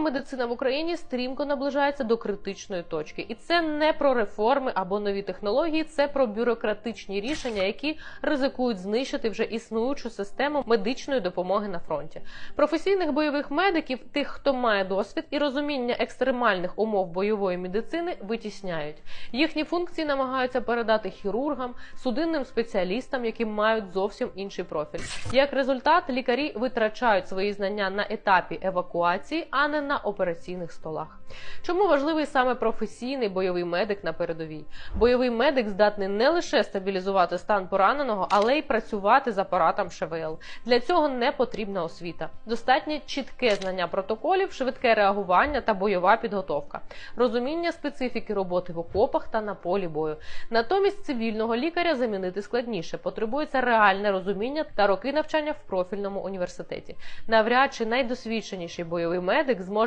Медицина в Україні стрімко наближається до критичної точки, і це не про реформи або нові технології, це про бюрократичні рішення, які ризикують знищити вже існуючу систему медичної допомоги на фронті. Професійних бойових медиків, тих, хто має досвід і розуміння екстремальних умов бойової медицини, витісняють. Їхні функції намагаються передати хірургам, судинним спеціалістам, які мають зовсім інший профіль. Як результат, лікарі витрачають свої знання на етапі евакуації, а не на операційних столах. Чому важливий саме професійний бойовий медик на передовій? Бойовий медик здатний не лише стабілізувати стан пораненого, але й працювати з апаратом ШВЛ. Для цього не потрібна освіта. Достатньо чітке знання протоколів, швидке реагування та бойова підготовка, розуміння специфіки роботи в окопах та на полі бою. Натомість цивільного лікаря замінити складніше. Потребується реальне розуміння та роки навчання в профільному університеті. Навряд чи найдосвідченіший бойовий медик зможе